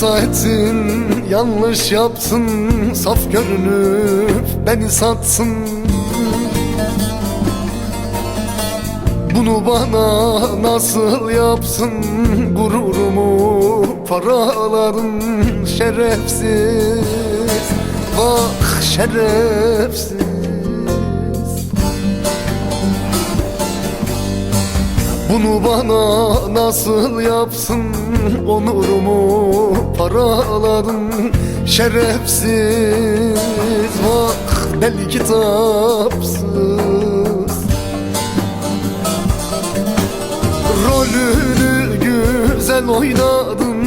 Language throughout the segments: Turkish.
Hata ettin, yanlış yaptın Saf görünüp beni sattın. Bunu bana nasıl yapsın Gururumu paraladın şerefsiz. Bak şerefsiz Bunu bana nasıl yapsın? Onurumu paraladın. Şerefsiz Bak deli kitapsız. Rolünü güzel oynadın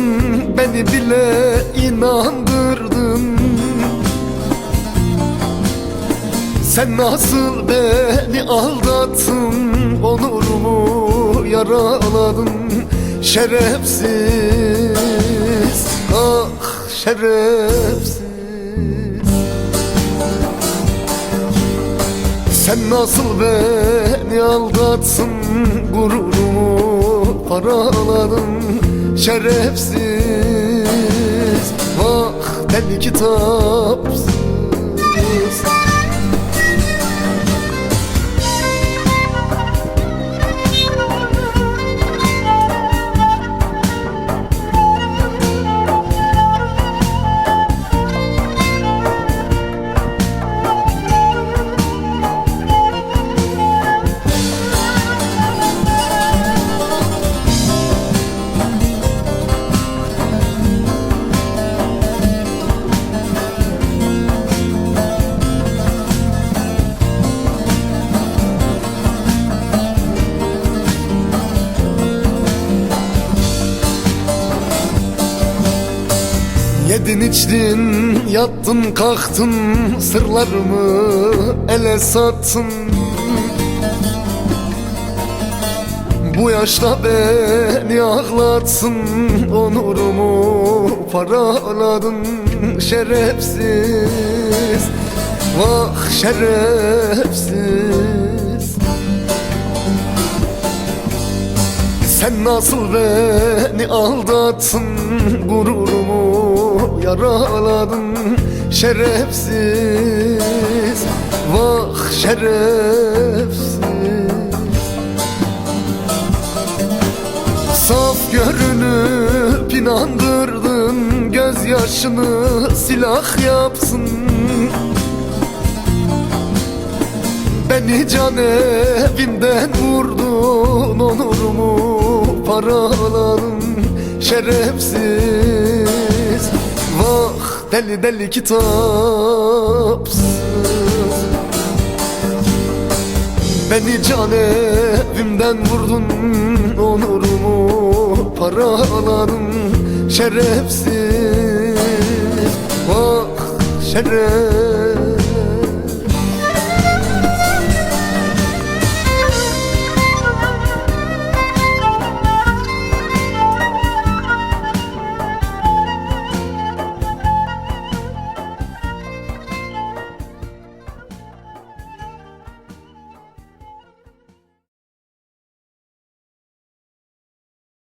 Beni bile inandırdın. Sen nasıl beni aldattın? Onurumu yaraladın Şerefsiz. Ah şerefsiz. Sen nasıl beni aldatsın Gururumu paraladın Şerefsiz. Bak deli kitapsız Yedin içtin, yattın kalktın Sırlarımı ele sattın. Bu yaşta beni ağlatsın Onurumu paraladın. Şerefsiz Vah şerefsiz. Sen nasıl beni aldattın Gururumu yaraladın Şerefsiz. Vah şerefsiz. Saf görünüp inandırdın Gözyaşını silah yapsın. Beni can evimden vurdun Onurumu paraladın Şerefsiz deli deli kitapsız. Beni can evimden vurdun Onurumu paraladın Şerefsiz. Vah şerefsiz